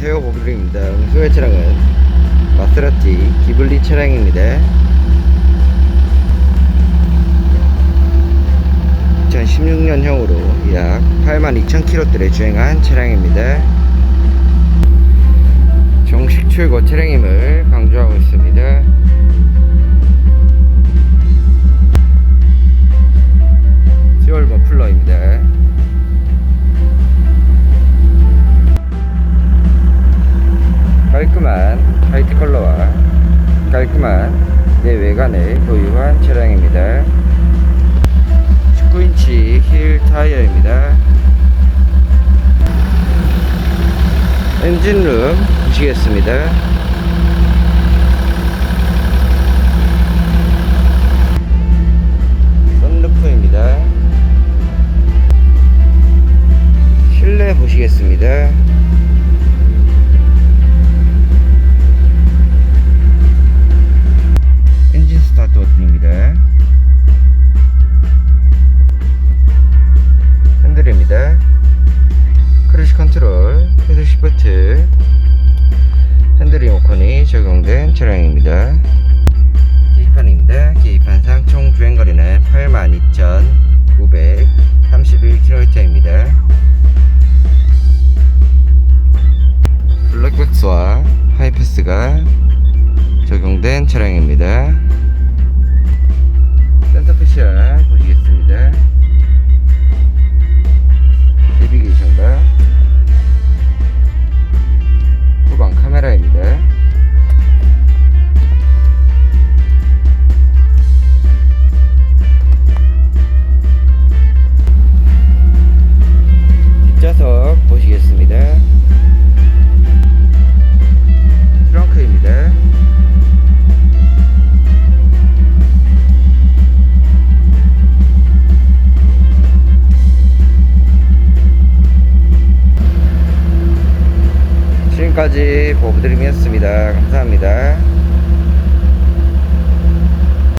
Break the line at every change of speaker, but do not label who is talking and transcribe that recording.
안녕하세요 보블링입니다. 오늘 소개 차량은 마세라티 기블리 차량입니다. 2016년형으로 약 82,000km대를 주행한 차량입니다. 정식 출고 차량임을 강조하고 있습니다 깔끔한 화이트 컬러와 깔끔한 내외관을 보유한 차량입니다. 19인치 힐 타이어입니다. 엔진룸 보시겠습니다 시프트, 핸들 리모컨이 적용된 차량입니다. 계기판입니다. 계기판상 총 주행거리는 82,931km입니다. 블랙박스와 하이패스가 적용된 차량입니다. 보시겠습니다. 트렁크입니다. 지금까지 보브드림이었습니다. 감사합니다.